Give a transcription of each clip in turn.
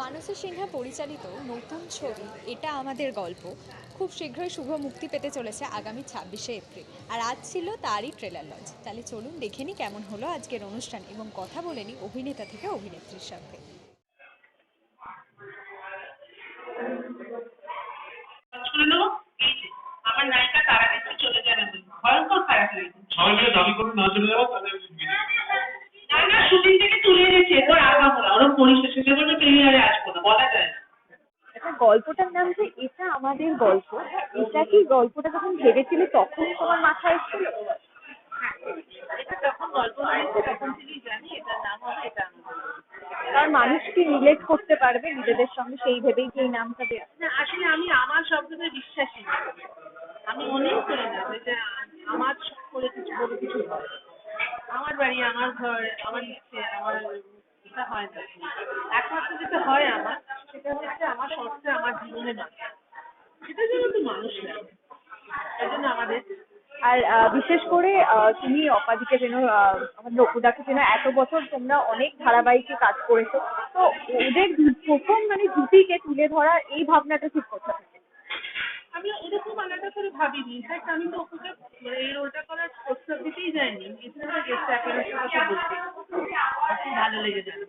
মানসী সিনহা পরিচালিত নতুন ছবি এটা আমাদের গল্প। খুব শীঘ্রই শুভ মুক্তি পেতে চলেছে আগামী ছাব্বিশে এপ্রিল। আর আজ ছিল তারই ট্রেলার লঞ্চ তাহলে চলুন দেখে নিই কেমন হলো আজকের অনুষ্ঠান এবং কথা বলে নিই অভিনেতা থেকে অভিনেত্রীর সাথে। আমার নায়িকা তারা দেখতে চলে যাবে ভয়ঙ্কর খারাপ লেগেছে। সবাই মিলে দাবি করুন না চলে যাব তাহলে আগামোড়া না শেষে বলবে প্রিমিয়ারে আসব না বলা যায় না। একটা গল্পটার নাম যে এটা আমাদের গল্প এটা কি গল্পটা যখন ভেবেছিলে তখন তোমার মাথায় এসেছিল? এটা যখন গল্প হয়েছে তখন থেকে জানি এটার নাম হবে এটা। কারণ মানুষ কি রিলেট করতে পারবে নিজেদের সঙ্গে? সেই ভেবেই কি এই নামটা দেওয়া না আসলে আমি আমার শব্দতে বিশ্বাসী না। আমি মনেই করি না যে আমার শখ করে কিছু বলে কিছু হয়। আমার বাড়ি আমার ঘর আমার ইচ্ছে আমার এটা হয় না। একমাত্র যেটা হয় আমার সেটা হচ্ছে আমার শর্তে আমার জীবনে বাঁচা সেটা জন্য তো মানুষ লাগে এই জন্য আমাদের আর বিশেষ করে তুমি অপাদিকে যেন আহ, আমাদের অপুদাকে যেন এত বছর তোমরা অনেক ধারাবাহিকে কাজ করেছ তো ওদের প্রথম মানে জুটিকে তুলে ধরা এই ভাবনাটা ঠিক কোথা থেকে। আমি এরকম আলাদা করে ভাবিনি। ইনফ্যাক্ট আমি তো ওকে মানে এই রোলটা করার প্রস্তাব দিতেই যাইনি। কথা বলতে ভালো লেগে যাবে।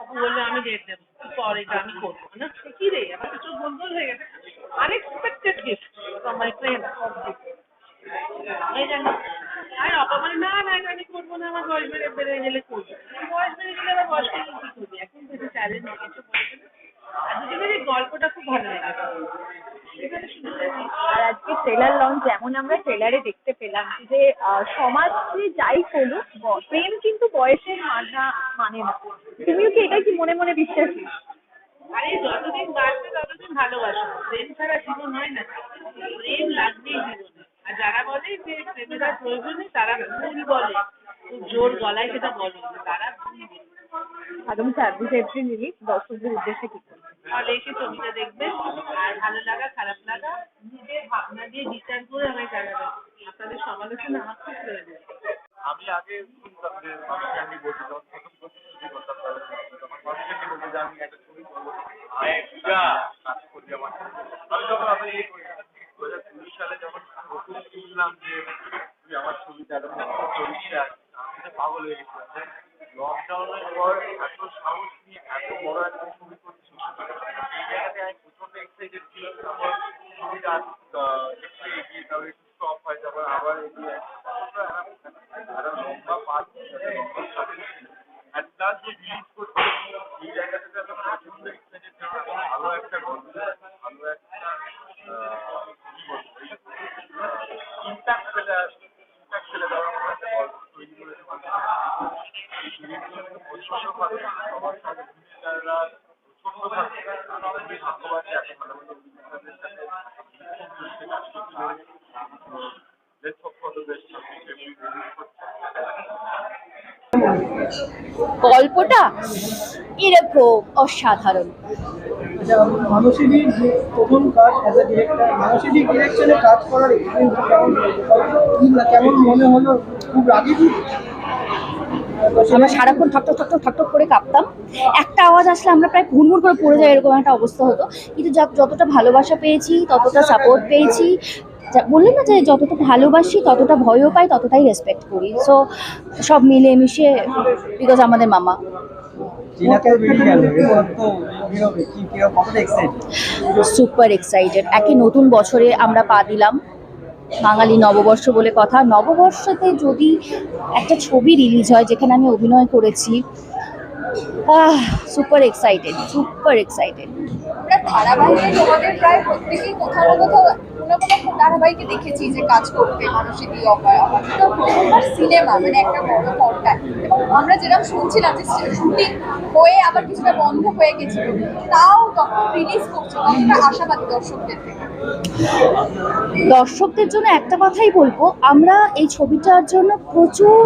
অপু বলল, আমি ডেট দেবো এটা আমি করব। না কি রে আমার তো চোখ গোল গোল হয়ে গেছে। Unexpected gift from my friend জানি আর মানে না না, এটা আমি করব না, আমার বয়স বেড়ে বেড়ে গেলে করব। বয়স বেড়ে গেলে আবার বয়স বেড়ে কি করবি? এখন কিছু আর গল্পটা খুব ভালো লেগেছে। ট্রেলার লঞ্চ যেমন আমরা ট্রেলারে দেখতে পেলাম যে সমাজে যাই করুক প্রেম কিন্তু বয়সের মানা মানে না। তুমিও কি এটা কি মনে মনে বিশ্বাসী? আরে যতদিন বাঁচবে ততদিন ভালোবাসো। প্রেম ছাড়া জীবন হয় না। প্রেম লাগবেই জীবনে। আর যারা বলে যে প্রেমের আর প্রয়োজন নেই তারা ভুল বলে। খুব জোর গলায় সেটা বলে। তারা ভুল বলে। আগামী ছাব্বিশে এপ্রিল রিলিজ দর্শকদের উদ্দেশ্যে কি? তাহলে এসে ছবিটা দেখবেন। আর ভালো লাগা খারাপ লাগা নিজের ভাবনা দিয়ে বিচার করে আমায় জানাবেন। আপনাদের সমালোচনা আমার খুব প্রয়োজন আমি আগে শুনতাম যে মানুষকে আমি বলছি যখন প্রথম প্রথম ছবি করতাম তখন মানুষকে আমি বলতো যে আমি একটা ছবি করব আরেকটা কাজ করবি আমার। আমি যখন আমি ইয়ে দু হাজার কুড়ি সালে যখন প্রথম শুনলাম যে তুই আমার ছবিটা আমি তো পাগল হয়ে গেছিলাম। যে লকডাউনের পর এত সাহস নিয়ে এত বড় একটা ছবি করছিস এই জায়গাতে আমি প্রচণ্ড এক্সাইটেড ছিলাম তারপর ছবিটা খুব রাগি কি আমরা সারাক্ষণ ঠকঠক ঠকঠক ঠকঠক করে কাঁপতাম। একটা আওয়াজ আসলে আমরা প্রায় হুড়মুড় করে পড়ে যাই এরকম একটা অবস্থা হতো। কিন্তু যতটা ভালোবাসা পেয়েছি ততটা সাপোর্ট পেয়েছি। যা- বললাম না যে যতটা ভালোবাসি ততটা ভয়ও পাই ততটাই রেসপেক্ট করি। সো সব মিলে মিশে বিকজ আমাদের মামা। সুপার এক্সাইটেড একই নতুন বছরে আমরা পা দিলাম। বাঙালি নববর্ষ বলে কথা। নববর্ষতে যদি একটা ছবি রিলিজ হয় যেখানে আমি অভিনয় করেছি সুপার এক্সাইটেড সুপার এক্সাইটেড আমরা ধারাবাহিকে তোমাদের প্রায় প্রত্যেকেই কোথাও কোথাও কোনো কোনো ধারাবাহিকে দেখেছি যে কাজ করতে মানুষের দিয়ে অপায় সিনেমা মানে একটা বড় পর্দায়। এবং আমরা যেরকম শুনছিলাম যে শুটিং হয়ে আবার কিছুটা বন্ধ হয়ে গেছিল, তাও তখন রিলিজ করছে। কতটা আশাবাদী দর্শকদের থেকে। দর্শকদের জন্য একটা কথাই বলব, আমরা এই ছবিটার জন্য প্রচুর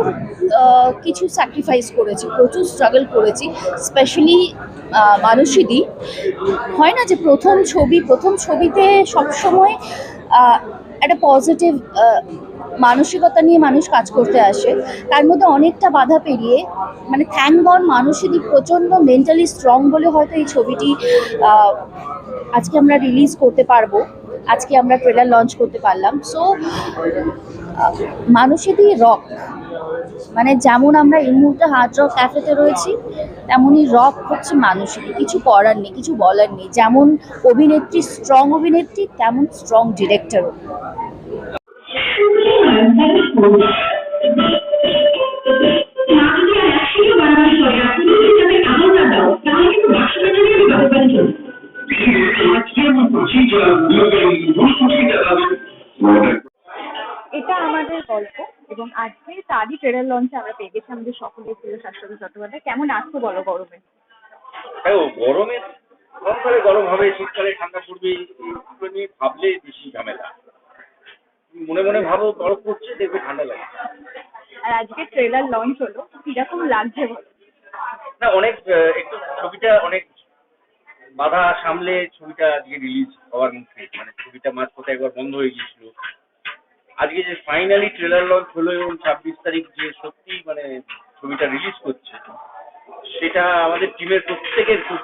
কিছু স্যাক্রিফাইস করেছি, প্রচুর স্ট্রাগল করেছি স্পেশালি মানুষইদি হয় না যে প্রথম ছবি, প্রথম ছবিতে সবসময় একটা পজিটিভ মানসিকতা নিয়ে মানুষ কাজ করতে আসে। তার মধ্যে অনেকটা বাধা পেরিয়ে মানে থ্যাংক গড মানুষেরই প্রচণ্ড মেন্টালি স্ট্রং বলে হয়তো এই ছবিটি আজকে আমরা রিলিজ করতে পারব। আজকে আমরা ট্রেলার লঞ্চ করতে পারলাম। সো মানুষেরই রক মানে যেমন আমরা এই মুহূর্তে হার্ড রক ক্যাফেতে রয়েছি তেমনই রক হচ্ছে মানুষেরই। কিছু করার নেই, কিছু বলার নেই। যেমন অভিনেত্রী স্ট্রং অভিনেত্রী, তেমন স্ট্রং ডিরেক্টরও এটা আমাদের গল্প এবং আজকে তারই ট্রেলার লঞ্চে আমরা পেয়ে গেছি আমাদের সকলের প্রিয় শাশ্বতী চট্টোপাধ্যায়। কেমন আছো বলো গরমে? গরমে গরমকালে গরম হবে শীতকালে ঠান্ডা পড়বে এগুলো নিয়ে ভাবলে বেশি ঝামেলা। মনে মনে ভাবো বরফ পড়ছে দেখবে ঠান্ডা লাগে আর আজকে ট্রেলার লঞ্চ হলো কীরকম লাগছে বলো? না অনেক আহ, একটু ছবিটা অনেক বাধা সামলে ছবিটা আজকে রিলিজ হওয়ার মুখে মানে ছবিটা মাঝ পথে একবার বন্ধ হয়ে গিয়েছিল। আজকে যে ফাইনালি ট্রেলার লঞ্চ হলো এবং ছাব্বিশ তারিখ যে সত্যি মানে ছবিটা রিলিজ করছে, সেটা আমাদের টিমের প্রত্যেকের খুব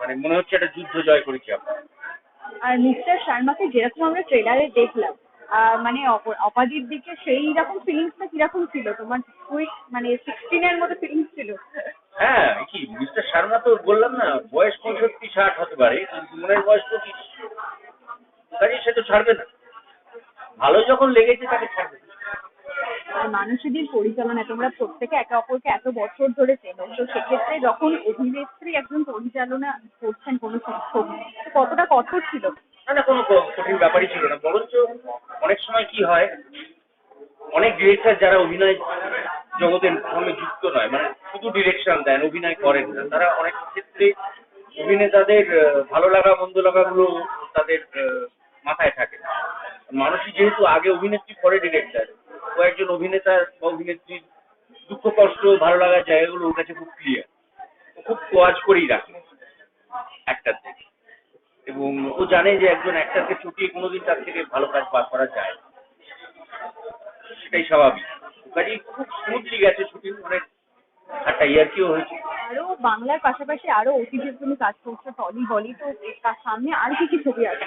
মানে মনে হচ্ছে একটা যুদ্ধ জয় করেছি আমরা। আর মিস্টার শর্মাকে যেরকম আমরা ট্রেলারে দেখলাম মানে অপ- অপাদির দিকে সেই রকম ফিলিংসটা কীরকম ছিল? তোমার কুইক মানে সিক্সটিনের মতো ফিলিংস ছিল? হ্যাঁ কি মিস্টার শর্মা তো বললাম না বয়স পঁয়ষট্টি ষাট হতে পারে কিন্তু মনের বয়স পঁচিশ। কাজে সে তো ছাড়বে না। ভালো যখন লেগেছে তাকে ছাড়বে না। মানুষদের পরিচালনা তোমরা প্রত্যেকে একে অপরকে এত বছর ধরে চেনো তো সেক্ষেত্রে যখন অভিনেত্রী একজন পরিচালনা করছেন কোনো ছবি কতটা কঠোর ছিল? না না কোনো কঠিন ব্যাপারই ছিল না। বরঞ্চ অনেক সময় কি হয় অনেক ডিরেক্টর যারা অভিনয় জগতের সঙ্গে যুক্ত নয় মানে শুধু ডিরেকশন দেন, অভিনয় করেন না। তারা অনেক ক্ষেত্রে অভিনেতাদের ভালো লাগা, মন্দ লাগাগুলো তাদের মাথায় থাকে। মানুষই যেহেতু আগে অভিনেত্রী, পরে ডিরেক্টর ও একজন অভিনেতা বা অভিনেত্রীর দুঃখ, কষ্ট, ভালো লাগার জায়গাগুলো ওর কাছে খুব ক্লিয়ার খুব কোয়াজ করেই রাখে একটার থেকে এবং ও জানে যে একজন অ্যাক্টারকে চুটিয়ে কোনোদিন তার থেকে ভালো কাজ বার করা যায়। সেটাই স্বাভাবিক। কাজেই খুব স্মুথলি গেছে শুটিং অনেক একটা ইয়ার্কিও হয়েছে? আরও বাংলার পাশাপাশি আরও অতীতের তুমি কাজ করছ টলি বলি তো তার সামনে আর কি কি ছবি আছে?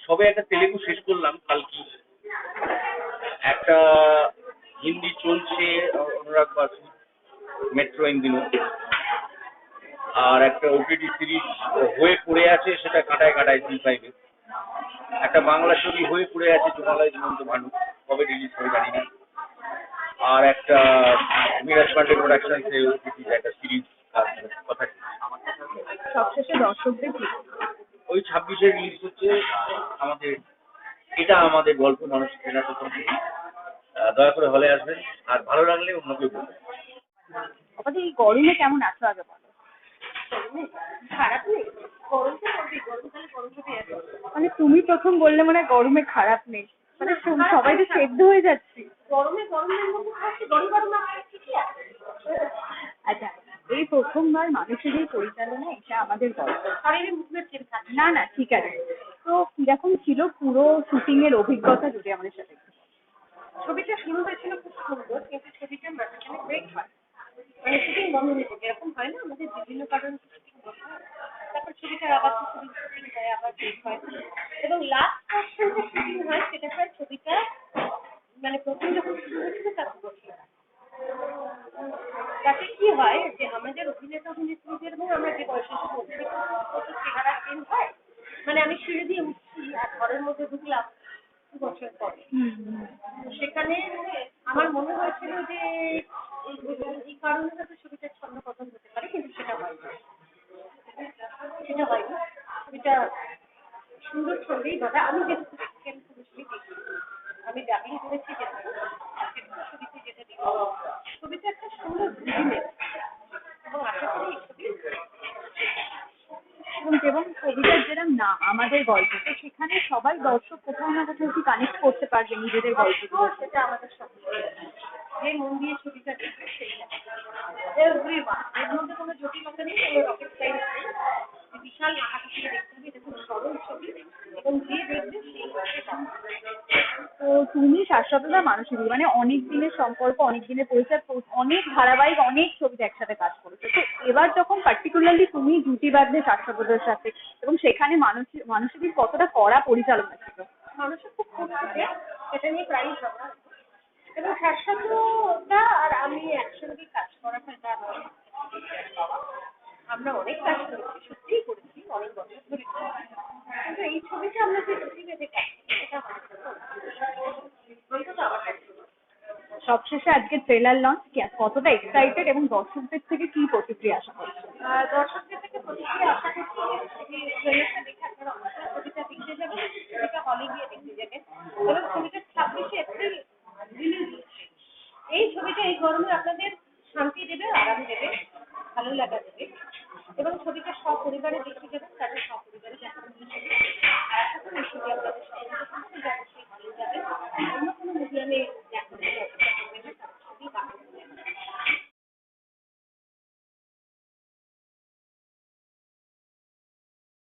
সবে একটা তেলেগু শেষ করলাম কালকি। একটা হিন্দি চলছে অনুরাগ বাসু মেট্রো ইন্দিনো আর একটা ওটিটি সিরিজ হয়ে পড়ে আছে সেটা কাটায় কাটায় জি ফাইভে একটা বাংলা ছবি হয়ে পড়ে আছে জুমালয় জীবন্ত ভানু কবে রিলিজ হবে জানি না। আর একটা মিরাজ পান্ডে প্রোডাকশন একটা সিরিজ কথা সবশেষে দর্শকদের কি? ওই ছাব্বিশে রিলিজ হচ্ছে আমাদের এটা আমাদের গল্প মানুষ চেনা প্রথম দয়া করে হলে আসবেন আর ভালো লাগলে অন্যকে বলবেন। আপাতত এই গরমে কেমন আছো আগে বলো? খারাপ নেই? মানে তুমি প্রথম বললে মানে গরমে খারাপ নেই। মানে সবাই তো সেদ্ধ হয়ে যাচ্ছে। গরমে গরমের মধ্যে খাচ্ছি গরম গরম আচ্ছা এই প্রথমবার মানুষেরই পরিচালনা এটা আমাদের গল্প। না না ঠিক আছে। তো কীরকম ছিল পুরো শুটিং এর অভিজ্ঞতা যদি আমাদের সাথে। ছবিটা শুরু হয়েছিল খুব সুন্দর কিন্তু ছবিটার মাঝখানে ব্রেক হয়। মানে শুটিং বন্ধ হয়ে যায়। এরকম হয় না আমাদের বিভিন্ন কারণে শুটিং বন্ধ হয়। তারপর ছবিটার আবার শুটিং হয় আবার ব্রেক হয় এবং লাস্ট পোর্শন যে শুটিং হয় সেটা হয় ছবিটা মানে প্রথম যখন শুরু হয়েছিল তার দু বছর আগে। তাতে কি হয় যে আমাদের অভিনেতা অভিনেত্রীদের এবং আমরা যে বয়সে এসে অভিনয় করছি চেহারা চেঞ্জ হয় মানে আমি সিঁড়ি দিয়ে উঠছি আর ঘরের মধ্যে ঢুকলাম দু বছর পরে তো সেখানে আমার মনে হয়েছিল যে এই- এই কারণে হয়তো ছবিটা ছন্দ পতন হতে পারে কিন্তু সেটা হয়নি সেটা হয়নি ছবিটা ছন্দেই বাঁধা। আমি আমি ডাবিং করেছি ছবিতে যেটা দেখি ছবিটা একটা সুন্দর এবং আশা করি এবং এবং কবিতার যেরকম না আমাদের গল্প তো সেখানে সবাই দর্শক কোথাও না কোথাও কি কানেক্ট করতে পারবে নিজেদের গল্প সেটা আমাদের যে মন দিয়ে ছবিটা দেখবে সেই এর মধ্যে কোনো জটিলতা নেই খুব তুমি শাশ্বততা মানুষের মানে অনেক দিনের সম্পর্ক, অনেক দিনের পরিচয় অনেক ধারাবাহিক, অনেক ছবিতে একসাথে কাজ করেছে। তো এবার যখন পার্টিকুলারলি তুমি জুটি বাঁধলে শাশ্বততার সাথে, এবং সেখানে মানুষ, মানুষের কতটা কড়া পরিচালনা ছিল? মানুষের খুব খুঁজছে সেটা নিয়ে ঝগড়া এবং আর আমি একসঙ্গে কাজ করাটা আমরা অনেক কাজ করেছি, সত্যিই করেছি, অনেক বছর ধরে। কিন্তু এই ছবিতে আমরা যে এটা কাছে অন্তত আমার কাছে সবশেষে আজকে ট্রেলার লঞ্চ কতটা এক্সাইটেড এবং দর্শকদের থেকে কি প্রতিক্রিয়া আশা করছ আর দর্শকদের থেকে প্রতিক্রিয়া আশা করছি ট্রেলারটা দেখে আপনারা অবশ্যই ছবিটা দেখতে যাবেন, ছবিটা হলে গিয়ে দেখতে যাবেন এবং ছবিটা ছাব্বিশে এপ্রিল রিলিজ এই ছবিটা, এই গরমে আপনাদের শান্তি দেবে, আরাম দেবে, ভালো লাগা দেবে এবং ছবিটা সপরিবারে